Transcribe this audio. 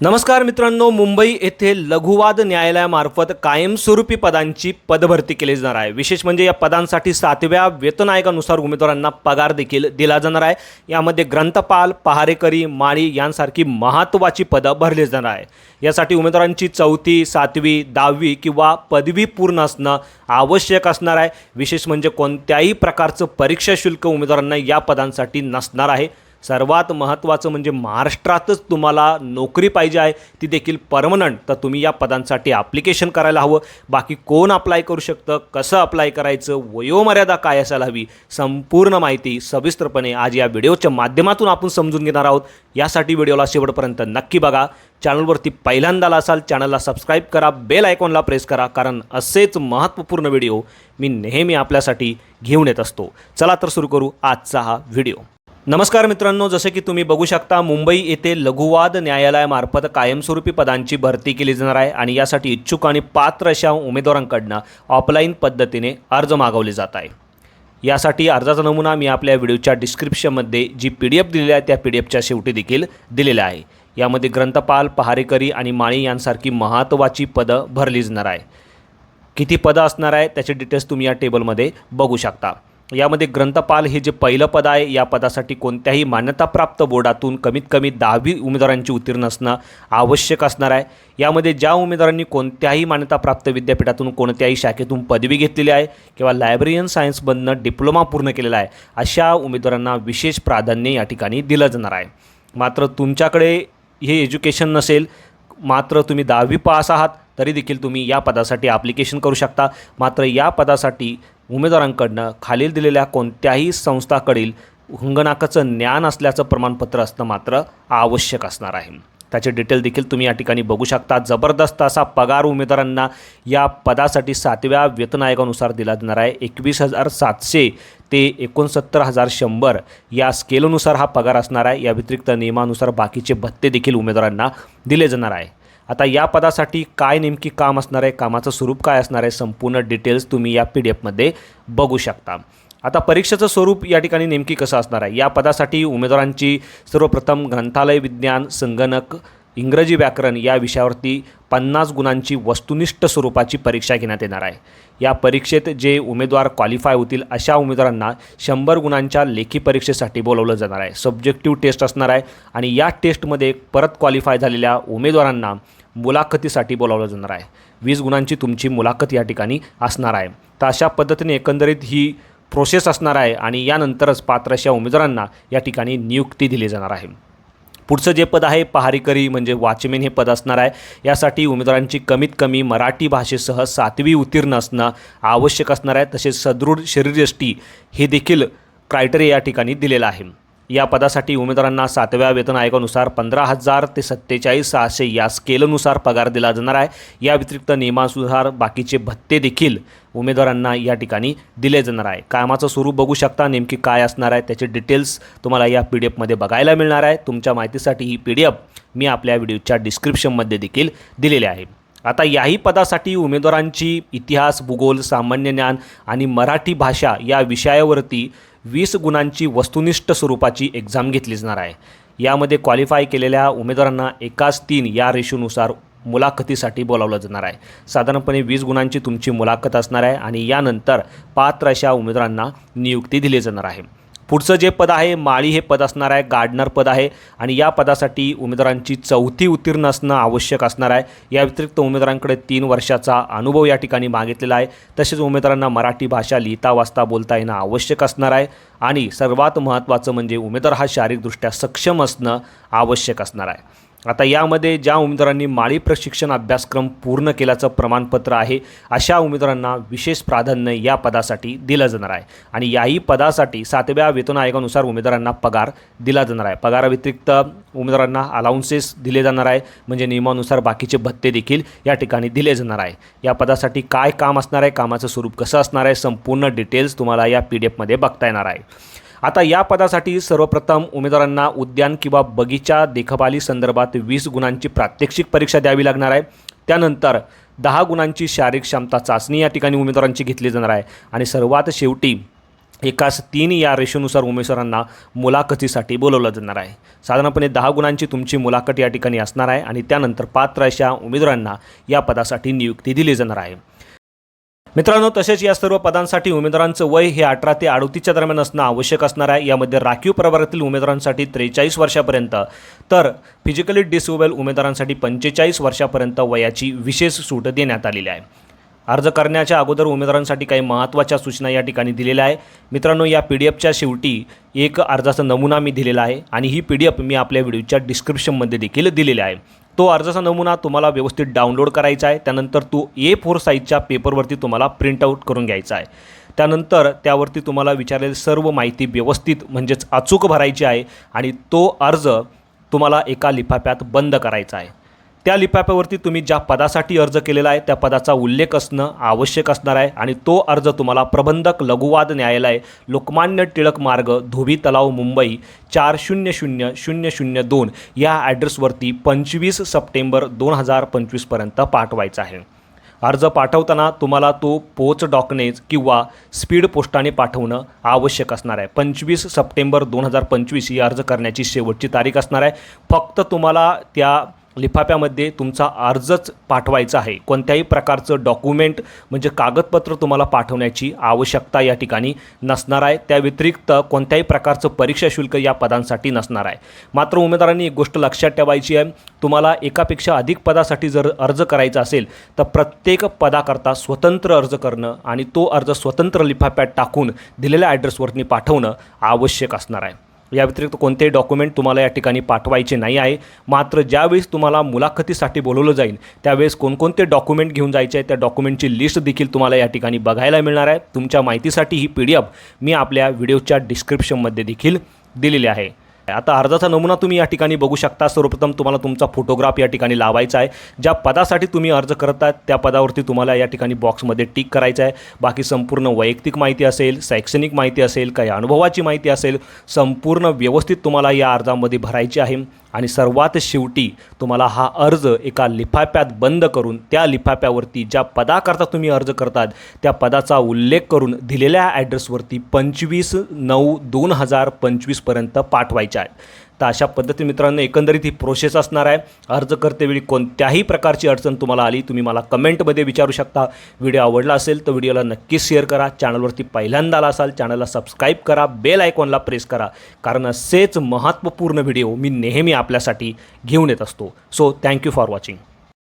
नमस्कार मित्रांनो मुंबई येथे लघुवाद न्यायालयामार्फत कायमस्वरूपी पदांची पदभरती केली जाणार आहे. विशेष म्हणजे या पदांसाठी सातव्या वेतन आयोगानुसार उमेदवारांना पगार देखील दिला जाणार आहे. यामध्ये ग्रंथपाल पहारेकरी माळी यांसारखी महत्त्वाची पदं भरली जाणार आहे. यासाठी उमेदवारांची चौथी सातवी दहावी किंवा पदवी पूर्ण असणं आवश्यक असणार आहे. विशेष म्हणजे कोणत्याही प्रकारचं परीक्षा शुल्क उमेदवारांना या पदांसाठी नसणार आहे. सर्वात महत्त्वाचं म्हणजे महाराष्ट्रातच तुम्हाला नोकरी पाहिजे आहे ती देखील परमनंट. तर तुम्ही या पदांसाठी ॲप्लिकेशन करायला हवं. बाकी कोण अप्लाय करू शकतं कसं अप्लाय करायचं वयोमर्यादा काय असायला हवी संपूर्ण माहिती सविस्तरपणे आज या व्हिडिओच्या माध्यमातून आपण समजून घेणार आहोत. यासाठी व्हिडिओला शेवटपर्यंत नक्की बघा. चॅनलवरती पहिल्यांदाला असाल चॅनलला सबस्क्राईब करा बेल आयकॉनला प्रेस करा कारण असेच महत्त्वपूर्ण व्हिडिओ मी नेहमी आपल्यासाठी घेऊन येत असतो. चला तर सुरू करू आजचा हा व्हिडिओ. नमस्कार मित्रांनो जसे की तुम्ही बघू शकता मुंबई येथे लघुवाद न्यायालयामार्फत कायमस्वरूपी पदांची भरती केली जाणार आहे आणि यासाठी इच्छुक आणि पात्र अशा उमेदवारांकडनं ऑफलाईन पद्धतीने अर्ज मागवले जात आहे. यासाठी अर्जाचा नमुना मी आपल्या व्हिडिओच्या डिस्क्रिप्शनमध्ये जी पी डी एफ दिलेली आहे त्या पी डी एफच्या शेवटी देखील दिलेल्या आहे. यामध्ये ग्रंथपाल पहारेकरी आणि माळी यांसारखी महत्त्वाची पदं भरली जाणार आहे. किती पदं असणार आहे त्याचे डिटेल्स तुम्ही या टेबलमध्ये बघू शकता. यामध्ये ग्रंथपाल हे जे पहिलं पद आहे या पदासाठी कोणत्याही मान्यताप्राप्त बोर्डातून कमीत कमी दहावी उमेदवारांची उत्तीर्ण असणं आवश्यक असणार आहे. यामध्ये ज्या उमेदवारांनी कोणत्याही मान्यताप्राप्त विद्यापीठातून कोणत्याही शाखेतून पदवी घेतलेली आहे किंवा लायब्ररियन सायन्समधनं डिप्लोमा पूर्ण केलेला आहे अशा उमेदवारांना विशेष प्राधान्य या ठिकाणी दिलं जाणार आहे. मात्र तुमच्याकडे हे एज्युकेशन नसेल मात्र तुम्ही दहावी पास आहात तरी देखील तुम्ही या पदासाठी ॲप्लिकेशन करू शकता. मात्र या पदासाठी उमेदवारांकडनं खालील दिलेल्या कोणत्याही संस्थाकडील हुंगनाकाचं ज्ञान असल्याचं प्रमाणपत्र असणं मात्र आवश्यक असणार आहे. त्याचे डिटेल देखील तुम्ही या ठिकाणी बघू शकता. जबरदस्त असा पगार उमेदवारांना या पदासाठी सातव्या वेतन आयोगानुसार दिला जाणार आहे. एकवीस हजार सातशे ते एकोणसत्तर हजार शंभर या स्केलनुसार हा पगार असणार आहे. या व्यतिरिक्त नियमानुसार बाकीचे भत्ते देखील उमेदवारांना दिले जाणार आहे. आता या पदासाठी काय नेमकी काम असणार आहे कामाचं स्वरूप काय असणार आहे संपूर्ण डिटेल्स तुम्ही या पी डी एफमध्ये बघू शकता. आता परीक्षेचं स्वरूप या ठिकाणी नेमकी कसं असणार आहे? या पदासाठी उमेदवारांची सर्वप्रथम ग्रंथालय विज्ञान संगणक इंग्रजी व्याकरण या विषयावरती पन्नास गुणांची वस्तुनिष्ठ स्वरूपाची परीक्षा घेण्यात येणार आहे. या परीक्षेत जे उमेदवार क्वालिफाय होतील अशा उमेदवारांना शंभर गुणांच्या लेखी परीक्षेसाठी बोलवलं जाणार आहे. सब्जेक्टिव्ह टेस्ट असणार आहे आणि या टेस्टमध्ये परत क्वालिफाय झालेल्या उमेदवारांना मुलाखतीसाठी बोलावलं जाणार आहे. वीस गुणांची तुमची मुलाखत या ठिकाणी असणार आहे. तर अशा पद्धतीने एकंदरीत ही प्रोसेस असणार आहे आणि यानंतरच पात्र अशा उमेदवारांना या ठिकाणी नियुक्ती दिली जाणार आहे. पुढचं जे पद आहे पहारीकरी म्हणजे वॉचमेन हे पद असणार आहे. यासाठी उमेदवारांची कमीत कमी मराठी भाषेसह सातवी उत्तीर्ण असणं आवश्यक असणार आहे. तसेच सदृढ शरीरयष्टी हे देखील क्रायटेरिया या ठिकाणी दिलेलं आहे. या पदासाठी उमेदवारांना सातव्या वेतन आयोगानुसार पंधरा हजार ते सत्तेचाळीस सहाशे या स्केलनुसार पगार दिला जाणार आहे. या व्यतिरिक्त नियमानुसार बाकीचे भत्ते देखील उमेदवारांना या ठिकाणी दिले जाणार आहे. कामाचं स्वरूप बघू शकता नेमकी काय असणार आहे त्याचे डिटेल्स तुम्हाला या पी डी एफमध्ये बघायला मिळणार आहे. तुमच्या माहितीसाठी ही पी डी एफ मी आपल्या व्हिडिओच्या डिस्क्रिप्शनमध्ये देखील दिलेली आहे. आता याही पदासाठी उमेदवारांची इतिहास भूगोल सामान्य ज्ञान आणि मराठी भाषा या विषयावरती वीस गुणांची वस्तुनिष्ठ स्वरूपाची एक्झाम घेतली जाणार आहे. यामध्ये क्वालिफाय केलेल्या उमेदवारांना एकाच तीन या रेशोनुसार मुलाखतीसाठी बोलावलं जाणार आहे. साधारणपणे वीस गुणांची तुमची मुलाखत असणार आहे आणि यानंतर पात्र अशा उमेदवारांना नियुक्ती दिली जाणार आहे. पुढचं जे पद आहे माळी हे पद असणार आहे गार्डनर पद आहे. आणि या पदासाठी उमेदवारांची चौथी उत्तीर्ण असणं आवश्यक असणार आहे. या व्यतिरिक्त उमेदवारांकडे तीन वर्षाचा अनुभव या ठिकाणी मागितलेला आहे. तसेच उमेदवारांना मराठी भाषा लिहिता वाचता बोलता येणं आवश्यक असणार आहे. आणि सर्वात महत्त्वाचं म्हणजे उमेदवार हा शारीरिकदृष्ट्या सक्षम असणं आवश्यक असणार आहे. आता यामध्ये ज्या उमेदवारांनी माळी प्रशिक्षण अभ्यासक्रम पूर्ण केल्याचं प्रमाणपत्र आहे अशा उमेदवारांना विशेष प्राधान्य या पदासाठी दिलं जाणार आहे. आणि याही पदासाठी सातव्या वेतन आयोगानुसार उमेदवारांना पगार दिला जाणार आहे. पगाराव्यतिरिक्त उमेदवारांना अलाउन्सेस दिले जाणार आहे म्हणजे नियमानुसार बाकीचे भत्ते देखील या ठिकाणी दिले जाणार आहे. या पदासाठी काय काम असणार आहे कामाचं स्वरूप कसं असणार आहे संपूर्ण डिटेल्स तुम्हाला या पी डी एफमध्ये बघता येणार आहे. आता या पदासाठी सर्वप्रथम उमेदवारांना उद्यान किंवा बगीचा देखभाली संदर्भात वीस गुणांची प्रात्यक्षिक परीक्षा द्यावी लागणार आहे. त्यानंतर दहा गुणांची शारीरिक क्षमता चाचणी या ठिकाणी उमेदवारांची घेतली जाणार आहे. आणि सर्वात शेवटी एकास तीन या रेशोनुसार उमेदवारांना मुलाखतीसाठी बोलवलं जाणार आहे. साधारणपणे दहा गुणांची तुमची मुलाखत या ठिकाणी असणार आहे आणि त्यानंतर पात्र अशा उमेदवारांना या पदासाठी नियुक्ती दिली जाणार आहे. मित्रांनो तसेच या सर्व पदांसाठी उमेदवारांचं वय हे अठरा ते अडोतीसच्या दरम्यान असणं आवश्यक असणार आहे. यामध्ये राखीव प्रभागातील उमेदवारांसाठी त्रेचाळीस वर्षापर्यंत तर फिजिकली डिसेबल उमेदवारांसाठी पंचेचाळीस वर्षापर्यंत वयाची विशेष सूट देण्यात आलेली आहे. अर्ज करण्याच्या अगोदर उमेदवारांसाठी काही महत्त्वाच्या सूचना या ठिकाणी दिलेल्या आहे. मित्रांनो या पी डी एफच्या शेवटी एक अर्जाचा नमुना मी दिलेला आहे आणि ही पी डी एफ मी आपल्या व्हिडिओच्या डिस्क्रिप्शनमध्ये देखील दिलेली आहे. तो अर्जाचा नमुना तुम्हाला व्यवस्थित डाउनलोड करायचा आहे. त्यानंतर तो ए फोर साईजच्या पेपरवरती तुम्हाला प्रिंटआउट करून घ्यायचा आहे. त्यानंतर त्यावरती तुम्हाला विचारलेली सर्व माहिती व्यवस्थित म्हणजेच अचूक भरायची आहे आणि तो अर्ज तुम्हाला एका लिफाफ्यात बंद करायचा आहे. त्या लिफाफ्यावरती तुम्ही ज्या पदासाठी अर्ज केलेला आहे त्या पदाचा उल्लेख असणं आवश्यक असणार आहे आणि तो अर्ज तुम्हाला प्रबंधक लघुवाद न्यायालय लोकमान्य टिळक मार्ग धोबी तलाव मुंबई चार शून्य शून्य शून्य शून्य दोन या ॲड्रेसवरती पंचवीस सप्टेंबर दोन हजार पंचवीसपर्यंत पाठवायचा आहे. अर्ज पाठवताना तुम्हाला तो पोच डॉकनेज किंवा स्पीड पोस्टाने पाठवणं आवश्यक असणार आहे. पंचवीस सप्टेंबर दोन हजार पंचवीस ही अर्ज करण्याची शेवटची तारीख असणार आहे. फक्त तुम्हाला त्या लिफाफ्यामध्ये तुमचा अर्जच पाठवायचा आहे. कोणत्याही प्रकारचं डॉक्युमेंट म्हणजे कागदपत्र तुम्हाला पाठवण्याची आवश्यकता या ठिकाणी नसणार आहे. त्या व्यतिरिक्त कोणत्याही प्रकारचं परीक्षा शुल्क या पदांसाठी नसणार आहे. मात्र उमेदवारांनी एक गोष्ट लक्षात ठेवायची आहे. तुम्हाला एकापेक्षा अधिक पदासाठी जर अर्ज करायचा असेल तर प्रत्येक पदाकरता स्वतंत्र अर्ज करणं आणि तो अर्ज स्वतंत्र लिफाफ्यात टाकून दिलेल्या ॲड्रेसवरती पाठवणं आवश्यक असणार आहे. या व्यतिरिक्त कोणतेही डॉक्युमेंट तुम्हाला या ठिकाणी पाठवायचे नाही आहे. मात्र ज्यावेळेस तुम्हाला मुलाखतीसाठी बोलवलं जाईल त्यावेळेस कोणकोणते डॉक्युमेंट घेऊन जायचे आहे त्या डॉक्युमेंटची लिस्ट देखील तुम्हाला या ठिकाणी बघायला मिळणार आहे. तुमच्या माहितीसाठी ही पी डी एफ मी आपल्या व्हिडिओच्या डिस्क्रिप्शनमध्ये देखील दिलेली आहे. आता अर्जाचा नमुना तुम्ही या ठिकाणी बघू शकता. सर्वप्रथम तुम्हाला तुमचा फोटोग्राफ या ठिकाणी लावायचा आहे. ज्या पदासाठी तुम्ही अर्ज करत आहात त्या पदावरती तुम्हाला या ठिकाणी बॉक्समध्ये टिक करायचं आहे. बाकी संपूर्ण वैयक्तिक माहिती असेल शैक्षणिक माहिती असेल काही अनुभवाची माहिती असेल संपूर्ण व्यवस्थित तुम्हाला या अर्जामध्ये भरायची आहे. आणि सर्वात शेवटी तुम्हाला हा अर्ज एका लिफाफ्यात बंद करून त्या लिफाफ्यावरती ज्या पदाकरता तुम्ही अर्ज करतात त्या पदाचा उल्लेख करून दिलेल्या ॲड्रेसवरती पंचवीस नऊ दोन हजार पंचवीसपर्यंत पाठवायच्या आहेत. तर अशा पद्धतीने मित्रांनो एकंदरीत ही प्रोसेस असणार आहे. अर्ज करतेवेळी कोणत्याही प्रकारची अडचण तुम्हाला आली तुम्ही मला कमेंटमध्ये विचारू शकता. व्हिडिओ आवडला असेल तर व्हिडिओला नक्कीच शेअर करा. चॅनलवरती पहिल्यांदा आला असाल चॅनलला सबस्क्राईब करा. बेल आयकॉनला प्रेस करा. कारण असेच महत्त्वपूर्ण व्हिडिओ मी नेहमी आपल्यासाठी घेऊन येत असतो. So thank you for watching